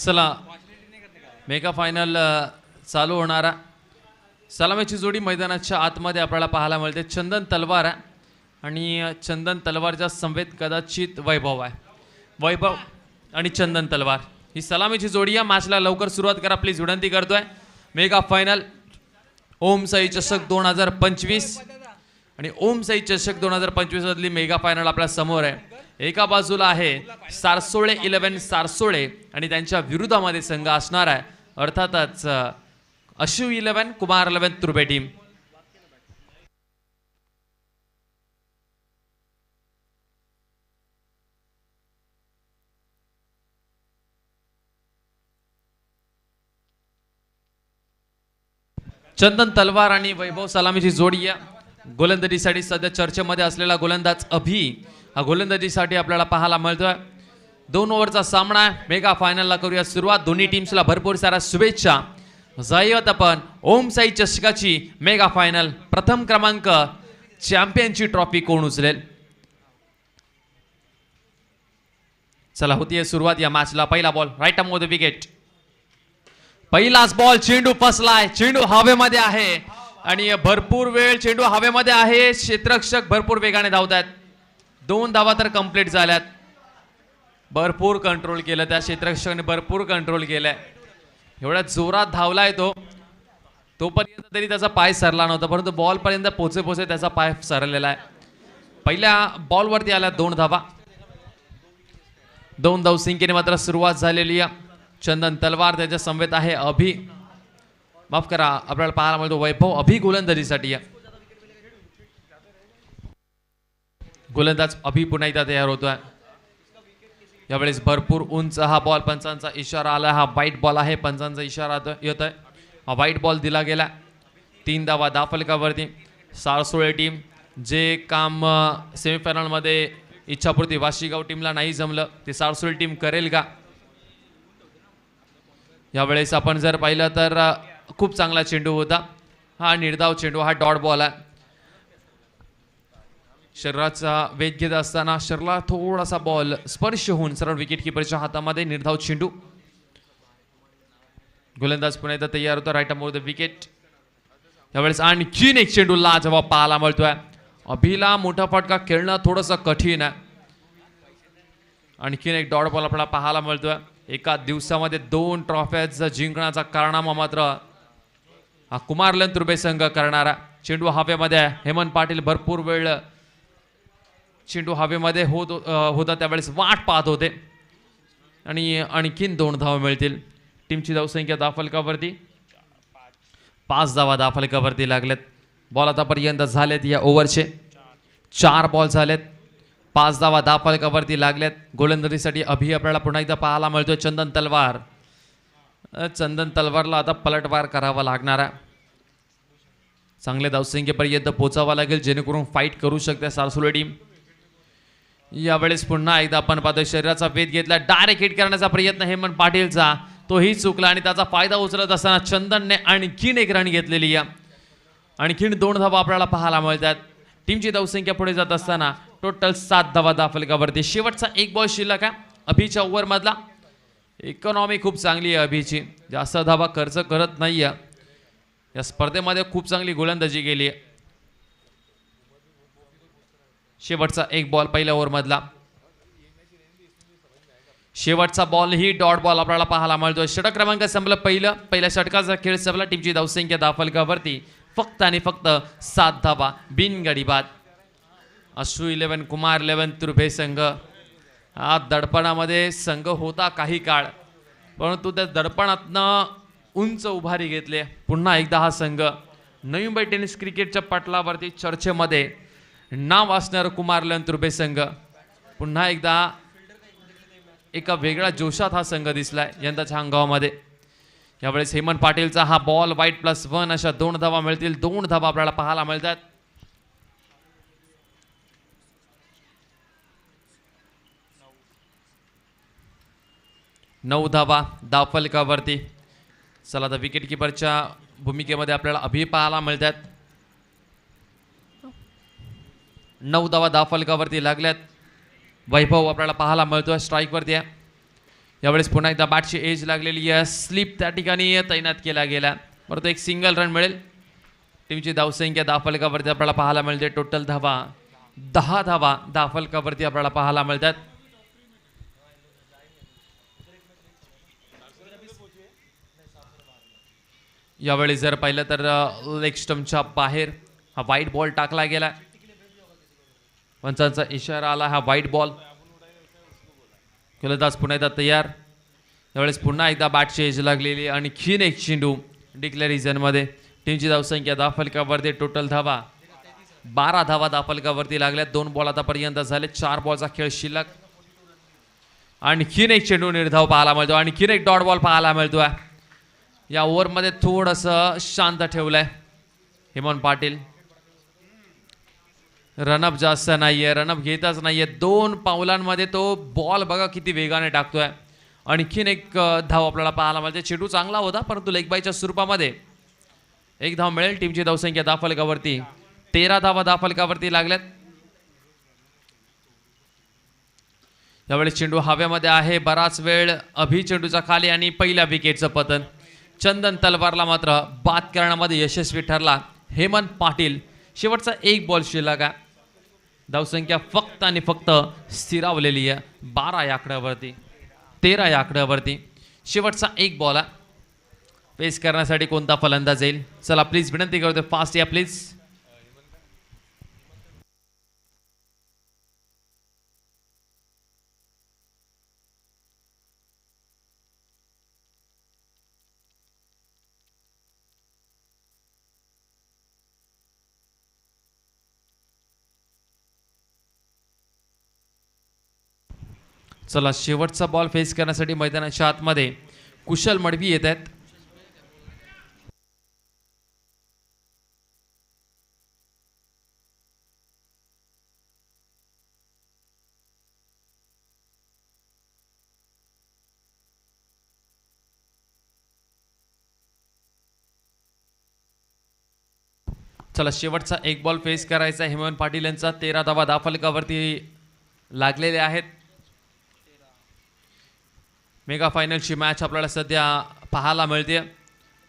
चला mega final चालू होणारा सलामीची जोडी मैदानाच्या आतमध्ये आपल्याला पाहायला मिळते. चंदन तलवार आहे आणि चंदन तलवारच्या संवेद कदाचित वैभव आहे. वैभव आणि चंदन तलवार. ही सलामीची जोडी या मॅचला लवकर सुरुवात करा. प्लीज विनंती करतोय. मेगा फायनल ओम साई चषक दोन हजार पंचवीस. आणि ओम साई चषक दोन हजार पंचवीसमधली मेगा फायनल आपल्यासमोर आहे. एका बाजूला आहे सारसोळे इलेव्हन सारसोळे आणि त्यांच्या विरोधामध्ये संघ असणार आहे. अर्थातच अ, अशू इलेव्हन कुमार इलेव्हन तुर्बे टीम. चंदन तलवार आणि वैभव सलामीची जोडी या गोलंदाजीसाठी सध्या चर्चेमध्ये असलेला गोलंदाज अभि हा गोलंदाजीसाठी आपल्याला पाहायला मिळतोय. दोन ओव्हरचा सामना आहे. मेगा फायनलला करूया सुरुवात. दोन्ही टीम्सला भरपूर साऱ्या शुभेच्छा. जाईवत आपण ओम साई चषकाची मेगा फायनल प्रथम क्रमांक चॅम्पियनची ट्रॉफी कोण उचलेल? चला होतीये सुरुवात या मॅचला पहिला बॉल राईट द विकेट पहिलाच बॉल चेंडू फसलाय. चेंडू हवेमध्ये आहे. आणि भरपूर वेळ चेंडू हवेमध्ये आहे. क्षेत्रक्षक भरपूर वेगाने धावत आहेत दोन धावा तर कंप्लीट झाल्यात. भरपूर कंट्रोल केलं. त्या क्षेत्रक्षकाने भरपूर कंट्रोल केलाय. एवढ्या जोरात धावलाय तो. तोपर्यंत तरी त्याचा पाय सरला नव्हता परंतु बॉलपर्यंत पोचे पोचे त्याचा पाय सरलेला आहे. पहिल्या बॉलवरती आल्या दोन धावा. दोन धाव सिंकेने मात्र सुरुवात झालेली आहे. चंदन तलवार त्याच्या समवेत आहे अभि. माफ करा आपल्याला पाहायला मिळतो वैभव अभि गोलंदाजीसाठी आहे. गोलंदाज अभि पुन्हा एकदा तयार आहे यावेळेस भरपूर उंच हा बॉल पंचांचा इशारा आला हा वाईट बॉल आहे पंचांचा इशारा येत आहे हा वाईट बॉल दिला गेला. तीन धावा दाफलकावरती. सारसोळे टीम जे काम सेमीफायनलमध्ये इच्छापूर्ती वाशीगाव टीमला नाही जमलं ते सारसोळे टीम करेल का? यावेळेस आपण जर पाहिलं तर खूप चांगला चेंडू होता. हा निर्धाव चेंडू हा डॉट बॉल आहे. शरीराचा वेग घेत असताना शरीराला थोडासा बॉल स्पर्श होऊन सरळ विकेट किपरच्या हातामध्ये निर्धाव चेंडू. गोलंदाज पुन्हा एकदा तयार होतो. राईट द विकेट यावेळेस आणखीन एक चेंडू लाजवाब पाहायला मिळतोय. अभिला मोठा फटका खेळणं थोडंसं कठीण आहे. आणखीन एक डॉट बॉल आपल्याला पाहायला मिळतोय. एका दिवसामध्ये दोन ट्रॉफ्या जिंकण्याचा कारणामा मात्र हा कुमार तुर्बे संघ करणारा. चेंडू हवेमध्ये आहे. हेमंत पाटील भरपूर वेळ चेंडू हवेमध्ये होत होता त्यावेळेस वाट पाहत होते आणि आणखीन दोन धावा मिळतील टीमची धावसंख्या दाफलकावरती पाच धावा दाफलकावरती लागल्यात बॉल आतापर्यंत झालेत या ओव्हरचे चार बॉल झालेत पाच धावा दाफलकावरती लागल्यात गोलंदाजीसाठी अभि आपल्याला पुन्हा एकदा पाहायला मिळतोय चंदन तलवार चंदन तलवारला आता पलटवार करावा लागणार आहे चांगले धावसंख्येपर्यंत पोचावं लागेल जेणेकरून फाईट करू शकते सारसुले टीम यावेळेस पुन्हा एकदा आपण पाहतोय शरीराचा वेध घेतला डायरेक्ट हिट करण्याचा प्रयत्न हेमंत पाटीलचा. तोही चुकला आणि त्याचा फायदा उचलत असताना चंदनने आणखीन एक रन घेतलेली आहे. आणखीन दोन धावा आपल्याला पाहायला मिळतात. टीमची धावसंख्या पुढे जात असताना टोटल सात धावा दाफलकावरती शेवटचा एक बॉल शिल्लक आहे अभिच्या ओव्हरमधला इकॉनॉमी खूप चांगली आहे अभिची. जास्त धावा खर्च करत नाही आहे या स्पर्धेमध्ये खूप चांगली गोलंदाजी केली आहे. शेवटचा एक बॉल पहिल्या ओव्हरमधला. शेवटचा बॉल ही डॉट बॉल आपल्याला पाहायला मिळतो षटक क्रमांक संपलं पहिलं. पहिल्या षटकाचा खेळ संपला. टीमची धावसंख्या दाफलकावरती फक्त आणि फक्त सात धावा. बिनगडी बाद अश्रू इलेव्हन कुमार इलेव्हन तुर्भे संघ. हा दडपणामध्ये संघ होता काही काळ. परंतु त्या दडपणातनं उंच उभारी घेतली. पुन्हा एकदा हा संघ. नवी मुंबई टेनिस क्रिकेटच्या पटलावरती चर्चेमध्ये नाव असणारं कुमार तुर्बे संघ पुन्हा एकदा एका वेगळ्या जोशात हा संघ दिसलाय यंदाच्या हंगामामध्ये. यावेळेस हेमंत पाटीलचा हा बॉल वाईट प्लस वन अशा दोन धावा मिळतील. दोन धावा आपल्याला पाहायला मिळतात. नऊ धावा दाफलकावरती. चला आता विकेट किपरच्या भूमिकेमध्ये आपल्याला अभि पाहायला मिळतात. नऊ धावा दाफलकावरती लागल्यात. वैभव आपल्याला पाहायला मिळतोय स्ट्राईकवरती आहे. यावेळेस पुन्हा एकदा बॅटची एज लागलेली आहे. स्लिप त्या ठिकाणी तैनात केला गेला परत एक सिंगल रन मिळेल. टीमची धावसंख्या दहा फलकावरती आपल्याला पाहायला मिळते. टोटल धावा दहा धावा दहा फलकावरती आपल्याला पाहायला मिळतात. यावेळी जर पाहिलं तर लेग स्टम्पच्या बाहेर हा व्हाईट बॉल टाकला गेला. पंचांचा इशारा आला हा व्हाईट बॉल गोलंदाज पुन्हा एकदा तयार. त्यावेळेस पुन्हा एकदा बॅटची एज लागलेली आणखीन एक चेंडू डिक्लेरिजनमध्ये टीमची धावसंख्या दहा फलकावरती टोटल धावा. बारा धावा दहा फलकावरती लागल्या. दोन बॉल आतापर्यंत झाले. चार बॉलचा खेळ शिल्लक. आणखीन एक चेंडू निर्धाव पाहायला मिळतो. आणखीन एक डॉट बॉल पाहायला मिळतोय. या ओव्हरमध्ये थोडंसं शांत ठेवलं आहे हेमंत पाटील. रनअप जास्त नाही आहे रनअप घेतच आहे दोन पावलांमध्ये तो बॉल बघा किती वेगाने टाकतोय. आणखीन एक धाव आपल्याला पाहायला मिळते. चेडू चांगला होता परंतु लेगबाईच्या स्वरूपामध्ये एक धाव मिळेल टीमची धावसंख्या दाफलकावरती तेरा धावा दाफलकावरती लागल्यात. यावेळेस चेंडू हवेमध्ये आहे. बराच वेळ अभि चेंडूचा खाली आणि पहिल्या विकेटचं पतन. चंदन तलवारला मात्र बाद करण्यामध्ये यशस्वी ठरला. हेमंत पाटील शेवटचा एक बॉल शिल्लक आहे धावसंख्या फक्त आणि फक्त स्थिरावलेली आहे. बारा या आकड्यावरती तेरा या आकड्यावरती. शेवटचा एक बॉल आहे. पेस करण्यासाठी कोणता फलंदाज येईल? चला प्लीज विनंती करतो फास्ट या प्लीज चला शेवटचा बॉल फेस करण्यासाठी मैदानाच्या आतमध्ये कुशल मडवी येत आहेत. चला शेवटचा एक बॉल फेस करायचा हेमंत पाटील यांचा तेरा धावा दाफलकावरती लागलेले आहेत. मेगा फायनलची मॅच आपल्याला सध्या पाहायला मिळते.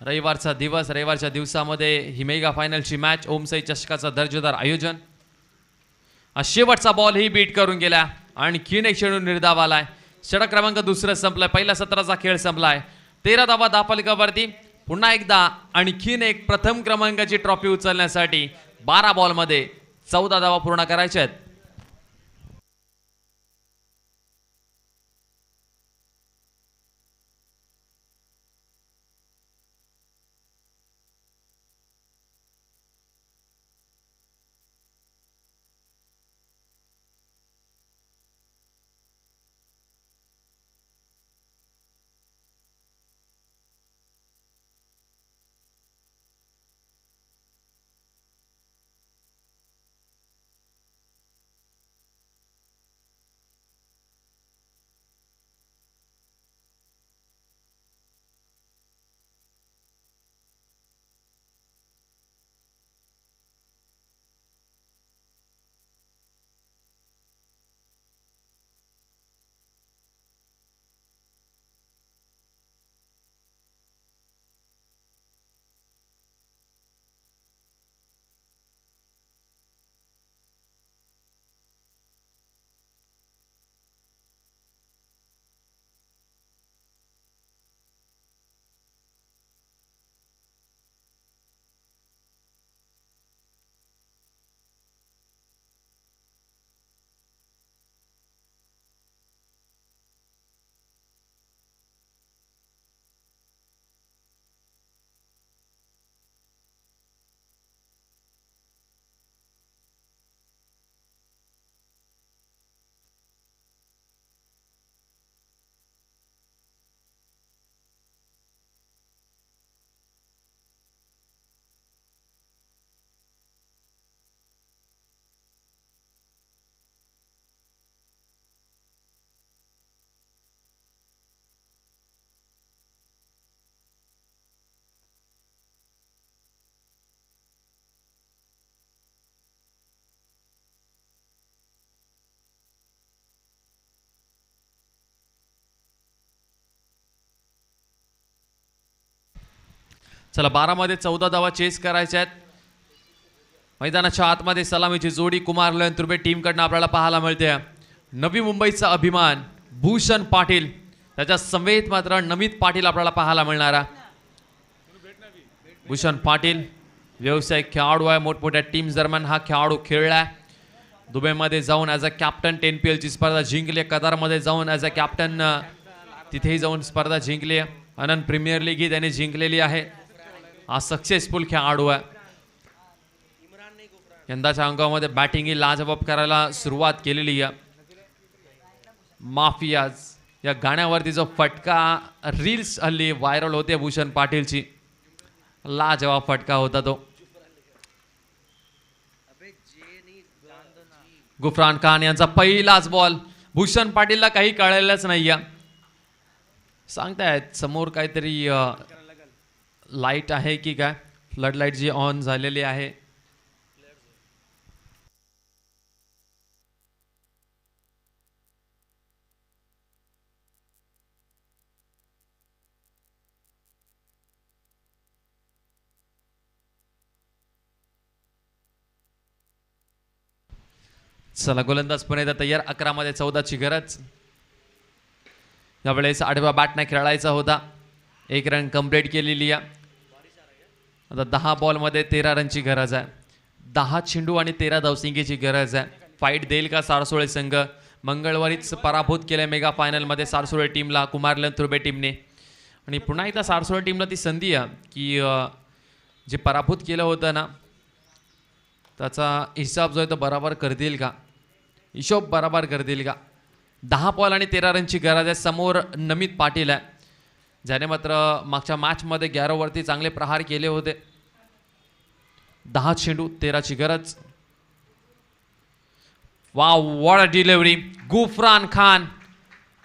रविवारचा दिवस रविवारच्या दिवसामध्ये ही मेगा फायनलची मॅच ओमसाई चषकाचं दर्जेदार आयोजन. शेवटचा बॉल ही बीट करून गेला आणखीन एक चेंडू निर्धाव आलाय. षटक क्रमांक दुसरं संपलाय. पहिला सत्राचा खेळ संपलाय. तेरा धावा दापालिकावरती. पुन्हा एकदा आणखीन एक प्रथम क्रमांकाची ट्रॉफी उचलण्यासाठी बारा बॉलमध्ये चौदा धावा पूर्ण करायच्या आहेत. चला बारामध्ये चौदा धावा चेस करायच्या आहेत. मैदानाच्या आतमध्ये सलामीची जोडी कुमार लयन तुर्बे टीमकडनं आपल्याला पाहायला मिळते. नवी मुंबईचा अभिमान भूषण पाटील. त्याच्या समेत मात्र नमित पाटील आपल्याला पाहायला मिळणारा भूषण पाटील व्यावसायिक खेळाडू आहे मोठमोठ्या टीम्स दरम्यान हा खेळाडू खेळलाय दुबईमध्ये जाऊन as a captain ten P एलची स्पर्धा जिंकली कतारमध्ये जाऊन ॲज अ कॅप्टन तिथेही जाऊन स्पर्धा जिंकली अनंत प्रीमियर लीग ही त्याने जिंकलेली आहे. हा सक्सेसफुल खेळाडू आहे. यंदाच्या अंगामध्ये बॅटिंग ही लाजबाब करायला सुरुवात केलेली आहे. माफियाज या गाण्यावरती जो फटका रील्स हल्ली व्हायरल होते भूषण पाटीलची. लाजवाब फटका होता तो. गुफरान खान यांचा पहिलाच बॉल भूषण पाटीलला काही कळलेलंच नाही सांगतायत समोर काहीतरी लाइट आहे की काय? फ्लड लाइट जी ऑन झालेली आहे. चला गोलंदाज पुन्हा तयार. अकरामध्ये चौदाची गरज. यावेळेस आठव्या बॅट नाही खेळायचा होता. एक रन कंप्लीट केलेली आहे. आता दहा बॉलमध्ये तेरा रनची गरज आहे. दहा चेंडू आणि तेरा धावसिंगीची गरज आहे. फाईट देईल का सारसोळे संघ? मंगळवारीच पराभूत केलं मेगा फायनलमध्ये सारसोळे टीमला कुमारलन थ्रुबे टीमने आणि पुन्हा एकदा सारसोळे टीमला ती संधी आहे की जे पराभूत केलं होतं ना त्याचा हिसाब जो आहे तो बराबर करतील का? हिशोब बराबर करतील का? दहा बॉल आणि तेरा रनची गरज आहे. समोर नमित पाटील आहे. ज्याने मात्र मागच्या मॅचमध्ये ग्यारोवरती चांगले प्रहार केले होते. दहा चेंडू तेराची गरज. वा वॉड डिलेवरी गुफरान खान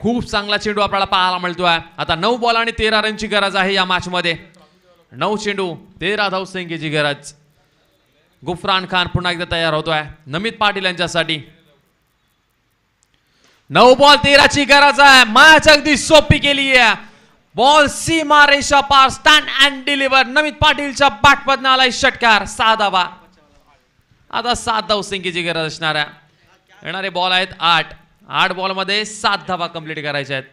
खूप चांगला चेंडू आपल्याला पाहायला मिळतोय. आता नऊ बॉल आणि तेरा रनची गरज आहे या मॅचमध्ये नऊ चेंडू तेरा धावसंख्येची गरज. गुफरान खान पुन्हा एकदा तयार होतोय. नमित पाटील यांच्यासाठी. नऊ बॉल तेराची गरज आहे. मॅच अगदी सोपी केली आहे. बॉल सीमा रेषा पार स्टँड अँड डिलिव्हर नमित पाटीलच्या बॅटमधनं आलाय षटकार सहा धावा आता सात धावसंख्येची गरज असणार आहे. येणारे बॉल आहेत आठ. आठ बॉलमध्ये सात धावा कंप्लीट करायच्या आहेत.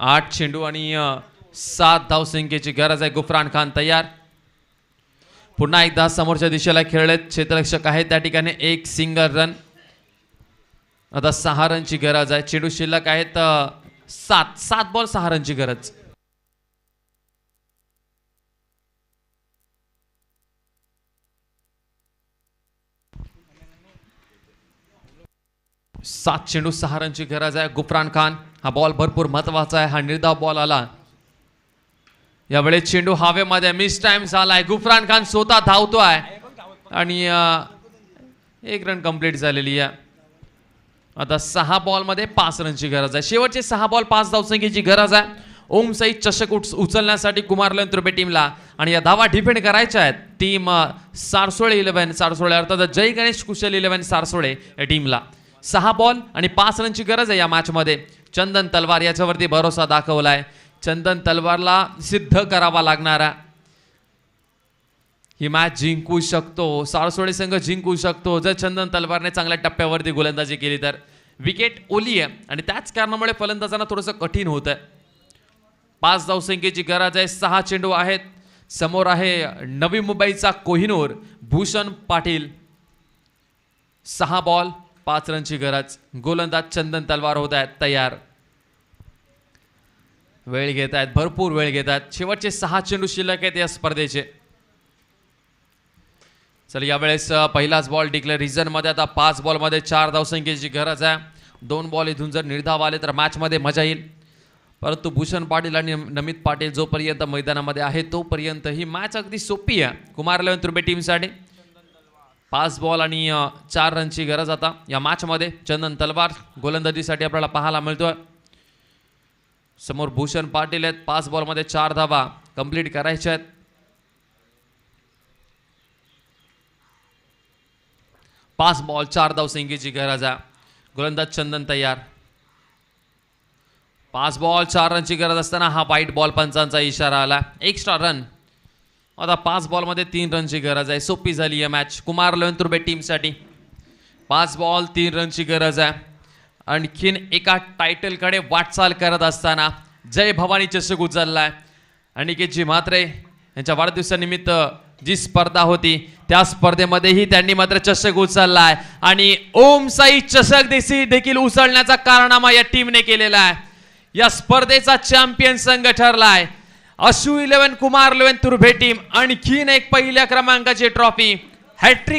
आठ चेंडू आणि सात धावसंख्येची गरज आहे. गुफरान खान तयार. पुन्हा एकदा समोरच्या दिशेला खेळले क्षेत्ररक्षक आहेत. त्या ठिकाणी एक सिंगल रन आता सहा रनची गरज आहे. चेंडू शिल्लक आहेत सात सात बॉल सहा रनची गरज. सात चेंडू सहा रनची गरज आहे. गुफरान खान हा बॉल भरपूर महत्त्वाचा आहे. हा निर्धाव बॉल आला. यावेळेस चेंडू हवेमध्ये मिस टाइम झालाय. गुफरान खान स्वतः धावतो आहे आणि एक रन कंप्लीट झालेली आहे. आता सहा बॉलमध्ये पाच रनची गरज आहे. शेवटचे सहा बॉल पाच धावसंख्येची गरज आहे. ओम चषक उच उचलण्यासाठी कुमार लंत्रुबे टीमला आणि या धावा डिफेंड करायच्या आहेत. टीम सारसोळे इलेव्हन सारसोळे अर्थात जय गणेश कुशल इलेव्हन सारसोळे या टीमला. सहा बॉल आणि पाच रनची गरज आहे या मॅचमध्ये चंदन तलवार याच्यावरती भरोसा दाखवला आहे चंदन तलवारला सिद्ध करावा लागणारा ही मॅच जिंकू शकतो. सारसोळे संघ जिंकू शकतो. जर चंदन तलवारने चांगल्या टप्प्यावरती गोलंदाजी केली तर. विकेट ओली आहे. आणि त्याच कारणामुळे फलंदाजांना थोडंसं कठीण होत आहे पाच धावसंख्येची गरज आहे. सहा चेंडू आहेत. समोर आहे नवी मुंबईचा कोहिनूर. भूषण पाटील. सहा बॉल पाच रनची गरज. गोलंदाज चंदन तलवार होत आहेत. तयार. वेळ घेत आहेत. भरपूर वेळ घेत आहेत. शेवटचे सहा चेंडू शिल्लक आहेत या स्पर्धेचे. चल यावेळेस पहिलाच बॉल डिक्लेअर रिझनमध्ये आता पाच बॉलमध्ये चार धावसंख्येची गरज आहे. दोन बॉल इथून जर निर्धाव आले तर मॅचमध्ये मजा येईल. परंतु भूषण पाटील आणि नमित पाटील जोपर्यंत मैदानामध्ये आहे तोपर्यंत ही मॅच अगदी सोपी आहे. कुमार लेवन तुर्बे टीमसाठी पाच बॉल आणि चार रनची गरज आता या मॅचमध्ये चंदन तलवार गोलंदाजीसाठी आपल्याला पाहायला मिळतोय. समोर भूषण पाटील आहेत. पाच बॉलमध्ये चार धावा कंप्लीट करायच्या आहेत. पाच बॉल चार धाव संख्येची गरज आहे. गोलंदाज चंदन तयार. पाच बॉल चार रनची गरज असताना हा वाईट बॉल पंचांचा इशारा आला. एक्स्ट्रा रन आता पाच बॉलमध्ये तीन रनची गरज आहे. सोपी झाली आहे मॅच कुमार लवंतुर्बे टीमसाठी पाच बॉल तीन रनची गरज आहे. आणखीन एका टायटलकडे वाटचाल करत असताना जय भवानी चषक उचललाय. अनिकेतजी म्हात्रे यांच्या वाढदिवसानिमित्त जी स्पर्धा होती त्या स्पर्धेमध्येही त्यांनी मात्र चषक उचलला आहे आणि ओम साई चषक देखील देखील उचलण्याचा कारनामा या टीमने केलेला आहे. या स्पर्धेचा चॅम्पियन संघ ठरला आहे Ashu eleven Kumar eleven Turbhe team आणखीन एक पहिल्या क्रमांकाची ट्रॉफी हॅट्रिक